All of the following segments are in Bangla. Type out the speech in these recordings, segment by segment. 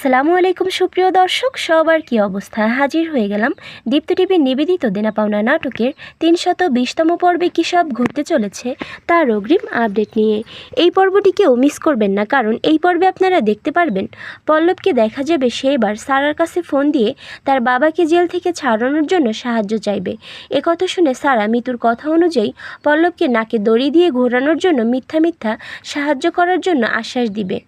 আসসালামু আলাইকুম সুপ্রিয় দর্শক, সবার কি অবস্থা? হাজির হয়ে গেলাম দীপ্ত টিভির নিবেদিত দেনা পাওনা নাটকের তিনশত বিশতম পর্বে কী সব ঘটতে চলেছে তার অগ্রিম আপডেট নিয়ে। এই পর্বটিকেও মিস করবেন না, কারণ এই পর্বে আপনারা দেখতে পারবেন পল্লবকে দেখা যাবে সেইবার সারার কাছে ফোন দিয়ে তার বাবাকে জেল থেকে ছাড়ানোর জন্য সাহায্য চাইবে। একথা শুনে সারা মিতুর কথা অনুযায়ী পল্লবকে নাকে দড়ি দিয়ে ঘোরানোর জন্য মিথ্যা মিথ্যা সাহায্য করার জন্য আশ্বাস দিবে।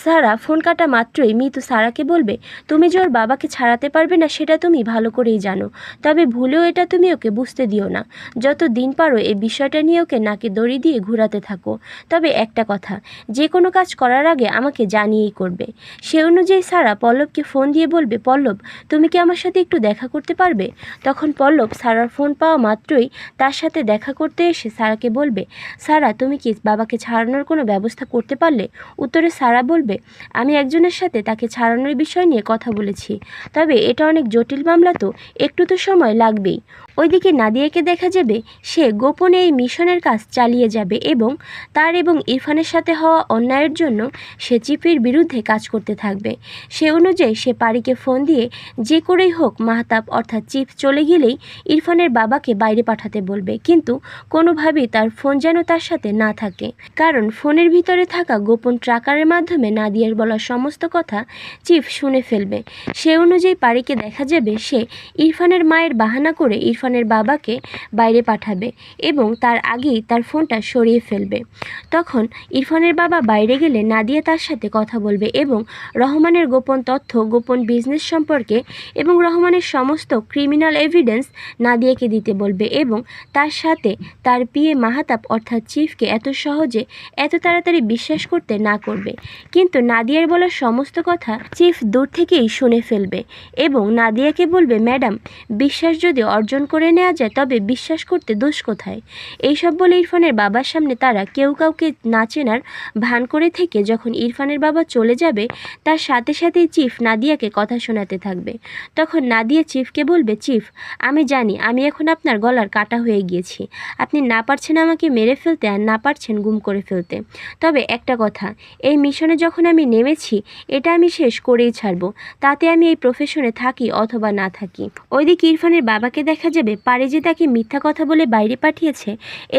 সারা ফোন কাটা মাত্রই মিতু সারাকে বলবে, তুমি যে ওর বাবাকে ছাড়াতে পারবে না, সেটা তুমি ভালো করেই জানো। তবে ভুলেও এটা তুমি ওকে বুঝতে দিও না। যত দিন পারো, এই বিষয়টা নিয়ে ওকে নাকে দড়ি দিয়ে ঘোরাতে থাকো। তবে একটা কথা, যে কোনো কাজ করার আগে আমাকে জানিয়েই করবে। সে অনুযায়ী সারা পল্লবকে ফোন দিয়ে বলবে, পল্লব, তুমি কি আমার সাথে একটু দেখা করতে পারবে? তখন পল্লব সারার ফোন পাওয়া মাত্রই তার সাথে দেখা করতে এসে সারাকে বলবে, সারা, তুমি কি বাবাকে ছাড়ানোর কোনো ব্যবস্থা করতে পারলে? উত্তরে সারা বলবে, আমি একজনের সাথে তাকে ছাড়ানোর বিষয় নিয়ে কথা বলেছি। তবে এটা অনেক জটিল মামলা তো, একটু তো সময় লাগবেই। ওইদিকে নাদিয়াকে দেখা যাবে, সে গোপনে এই মিশনের কাজ চালিয়ে যাবে এবং তার এবং ইরফানের সাথে হওয়া অন্যায়ের জন্য সে চিপির বিরুদ্ধে কাজ করতে থাকবে। সে অনুযায়ী সে পারিকে ফোন দিয়ে যে করেই হোক মাহতাব অর্থাৎ চিপ চলে গেলেই ইরফানের বাবাকে বাইরে পাঠাতে বলবে। কিন্তু কোনোভাবেই তার ফোন যেন তার সাথে না থাকে। কারণ ফোনের ভিতরে থাকা গোপন ট্রাকারের মাধ্যমে নাদিয়ার বলা সমস্ত কথা চিফ শুনে ফেলবে। সে অনুযায়ী পারিকে দেখা যাবে সে ইরফানের মায়ের বাহানা করে ইরফানের বাবাকে বাইরে পাঠাবে এবং তার আগেই তার ফোনটা সরিয়ে ফেলবে। তখন ইরফানের বাবা বাইরে গেলে নাদিয়া তার সাথে কথা বলবে এবং রহমানের গোপন তথ্য, গোপন বিজনেস সম্পর্কে এবং রহমানের সমস্ত ক্রিমিনাল এভিডেন্স নাদিয়াকে দিতে বলবে এবং তার সাথে তার পিএ মাহাতাব অর্থাৎ চিফকে এত সহজে, এত তাড়াতাড়ি বিশ্বাস করতে না করবে। কিন্তু নাদিয়ার বলা সমস্ত কথা চিফ দূর থেকেই শুনে ফেলবে এবং নাদিয়াকে বলবে, ম্যাডাম, বিশ্বাস যদি অর্জন করে নেওয়া যায়, তবে বিশ্বাস করতে দোষ কোথায়? এইসব বলে ইরফানের বাবার সামনে তারা কেউ কাউকে না চেনার ভান করে থেকে যখন ইরফানের বাবা চলে যাবে, তার সাথে সাথেই চিফ নাদিয়াকে কথা শোনাতে থাকবে। তখন নাদিয়া চিফকে বলবে, চিফ, আমি জানি, আমি এখন আপনার গলার কাটা হয়ে গিয়েছি। আপনি না পারছেন আমাকে মেরে ফেলতে আর না পারছেন গুম করে ফেলতে। তবে একটা কথা, এই মিশনে যখন আমি নেমেছি, এটা আমি শেষ করেই ছাড়বো। তাতে আমি এই প্রফেশনে থাকি অথবা না থাকি। ওইদিকে ইরফানের বাবাকে দেখা যাবে, পারি যে তাকে মিথ্যা কথা বলে বাইরে পাঠিয়েছে,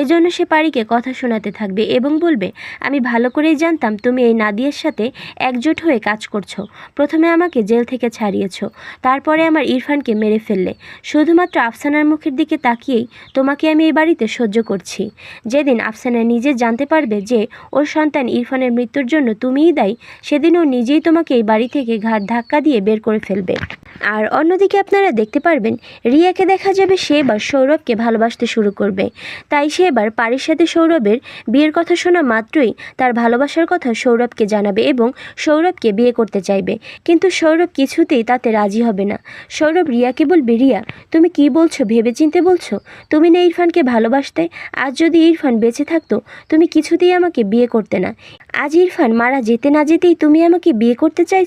এজন্য সে পারিকে কথা শোনাতে থাকবে এবং বলবে, আমি ভালো করেই জানতাম তুমি এই নাদিয়ার সাথে একজোট হয়ে কাজ করছ। প্রথমে আমাকে জেল থেকে ছাড়িয়েছ, তারপরে আমার ইরফানকে মেরে ফেললে। শুধুমাত্র আফসানার মুখের দিকে তাকিয়েই তোমাকে আমি এই বাড়িতে সহ্য করছি। যেদিন আফসানা নিজে জানতে পারবে যে ওর সন্তান ইরফানের মৃত্যুর জন্য তুমিই দায়ী, সেদিন ও নিজেই তোমাকে এই বাড়ি থেকে ঘাট ধাক্কা দিয়ে বের করে ফেলবে। আর অন্যদিকে আপনারা দেখতে পারবেন, রিয়াকে দেখা যাবে সে এবার সৌরভকে ভালোবাসতে শুরু করবে। তাই সে এবার পারির সাথে সৌরভের বিয়ের কথা শোনা মাত্রই তার ভালোবাসার কথা সৌরভকে জানাবে এবং সৌরভকে বিয়ে করতে চাইবে। কিন্তু সৌরভ কিছুতেই তাতে রাজি হবে না। সৌরভ রিয়াকে বলবে, রিয়া, তুমি কি বলছো? ভেবেচিন্তে বলছো? তুমি না ইরফানকে ভালোবাসতে? আজ যদি ইরফান বেঁচে থাকতো, তুমি কিছুতেই আমাকে বিয়ে করতে না। আজ ইরফান মারা যেতে না যেতেই তুমি আমাকে বিয়ে করতে চাইছো?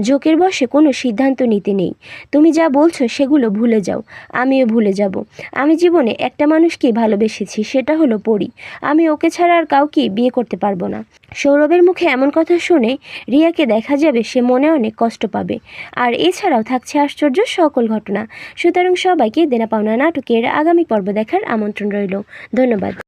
ঝোঁকের বসে কোনো সিদ্ধান্ত নিতে নেই। তুমি যা বলছো সেগুলো ভুলে যাও। আমিও ভুলে যাব। আমি জীবনে একটা মানুষকে ভালোবেসেছি, সেটা হলো পরি। আমি ওকে ছাড়া আর কাউকে বিয়ে করতে পারব না। সৌরভের মুখে এমন কথা শুনে রিয়াকে দেখা যাবে সে মনে অনেক কষ্ট পাবে। আর এছাড়াও থাকছে আশ্চর্য সকল ঘটনা। সুতরাং সবাইকে দেনা পাওনা নাটকের আগামী পর্ব দেখার আমন্ত্রণ রইল। ধন্যবাদ।